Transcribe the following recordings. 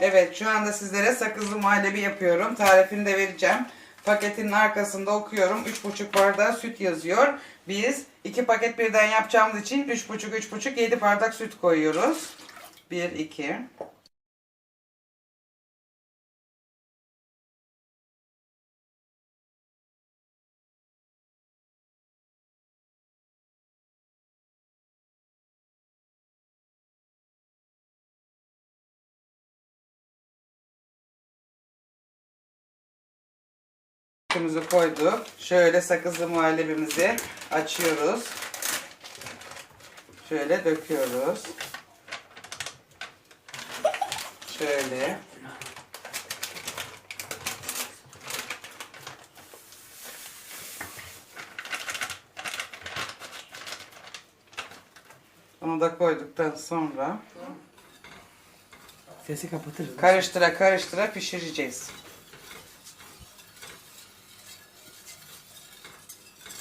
Evet şu anda sizlere sakızlı muhallebi yapıyorum. Tarifini de vereceğim. Paketinin arkasında okuyorum. 3,5 bardağı süt yazıyor. Biz 2 paket birden yapacağımız için 3,5 3,5 7 bardak süt koyuyoruz. 1 2 Sütümüzü koyduk. Şöyle sakızlı muhallebimizi açıyoruz. Şöyle döküyoruz. Şöyle. Onu da koyduktan sonra Sesi kapatırız. karıştıra karıştıra pişireceğiz.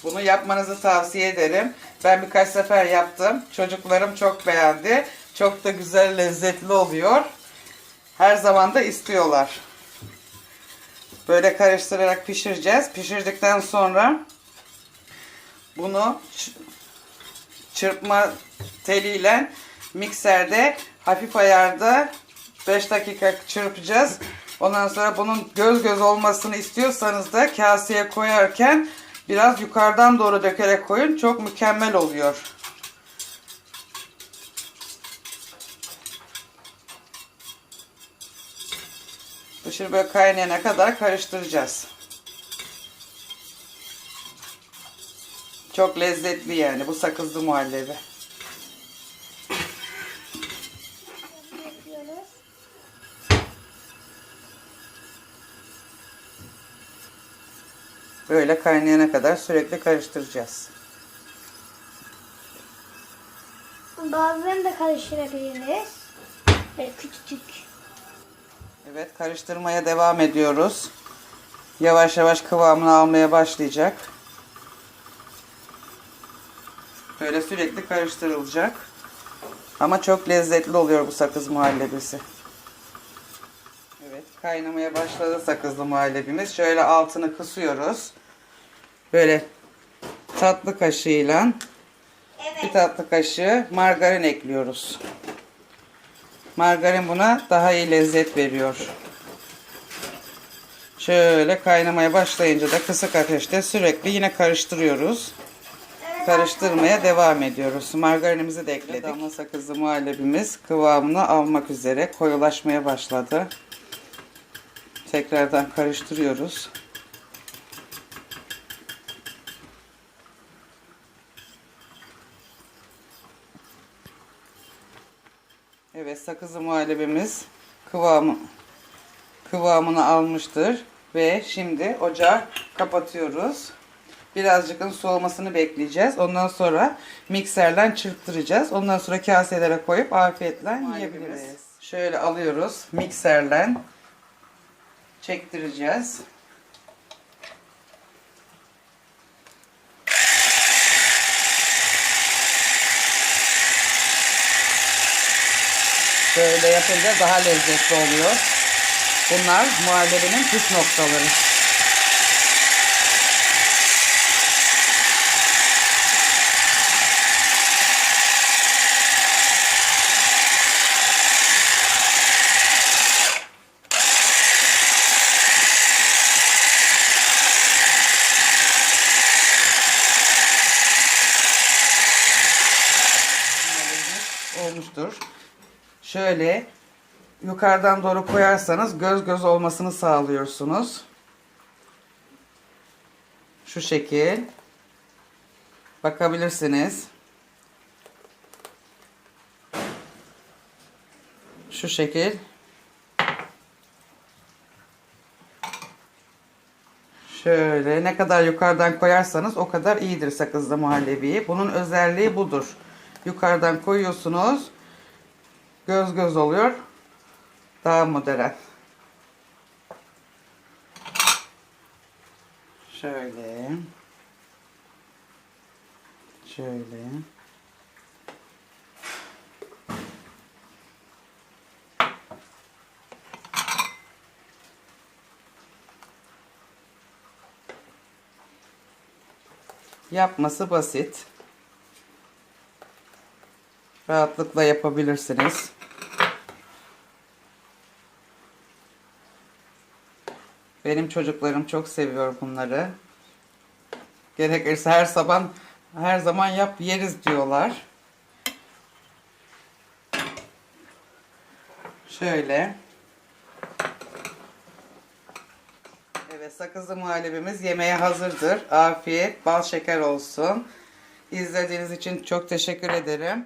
Bunu yapmanızı tavsiye ederim. Ben birkaç sefer yaptım. Çocuklarım çok beğendi. Çok da güzel, lezzetli oluyor. Her zaman da istiyorlar. Böyle karıştırarak pişireceğiz. Pişirdikten sonra bunu çırpma teliyle mikserde hafif ayarda 5 dakika çırpacağız. Ondan sonra bunun göz göz olmasını istiyorsanız da kaseye koyarken biraz yukarıdan doğru dökerek koyun. Çok mükemmel oluyor. Şimdi böyle kaynayana kadar karıştıracağız. Çok lezzetli yani bu sakızlı muhallebi. Böyle kaynayana kadar sürekli karıştıracağız. Bazılarını da karıştırabiliriz. Böyle küçücük. Evet karıştırmaya devam ediyoruz. Yavaş yavaş kıvamını almaya başlayacak. Böyle sürekli karıştırılacak. Ama çok lezzetli oluyor bu sakız muhallebisi. Evet kaynamaya başladı sakızlı muhallebimiz. Şöyle altını kısıyoruz. Böyle tatlı kaşığıyla bir tatlı kaşığı margarin ekliyoruz. Margarin buna daha iyi lezzet veriyor. Şöyle kaynamaya başlayınca da kısık ateşte sürekli yine karıştırıyoruz. Karıştırmaya devam ediyoruz. Margarinimizi de ekledik. Damla sakızlı muhallebimiz kıvamını almak üzere koyulaşmaya başladı. Tekrardan karıştırıyoruz. Evet sakızlı muhallebimiz kıvamı kıvamını almıştır ve şimdi ocağı kapatıyoruz. Birazcık soğumasını bekleyeceğiz. Ondan sonra mikserden çırptıracağız. Ondan sonra kaselere koyup afiyetle yiyebiliriz. Şöyle alıyoruz mikserle çektireceğiz. Böyle yapınca daha lezzetli oluyor. Bunlar muhallebinin püf noktaları. Olmuştur. Şöyle yukarıdan doğru koyarsanız göz göz olmasını sağlıyorsunuz. Şu şekil. Bakabilirsiniz. Şu şekil. Şöyle ne kadar yukarıdan koyarsanız o kadar iyidir sakızlı muhallebi. Bunun özelliği budur. Yukarıdan koyuyorsunuz. Göz göz oluyor. Daha modern. Şöyle. Şöyle. Yapması basit. Rahatlıkla yapabilirsiniz. Benim çocuklarım çok seviyor bunları. Gerekirse her sabah her zaman yap yeriz diyorlar. Şöyle. Evet sakızlı muhallebimiz yemeğe hazırdır. Afiyet, bal şeker olsun. İzlediğiniz için çok teşekkür ederim.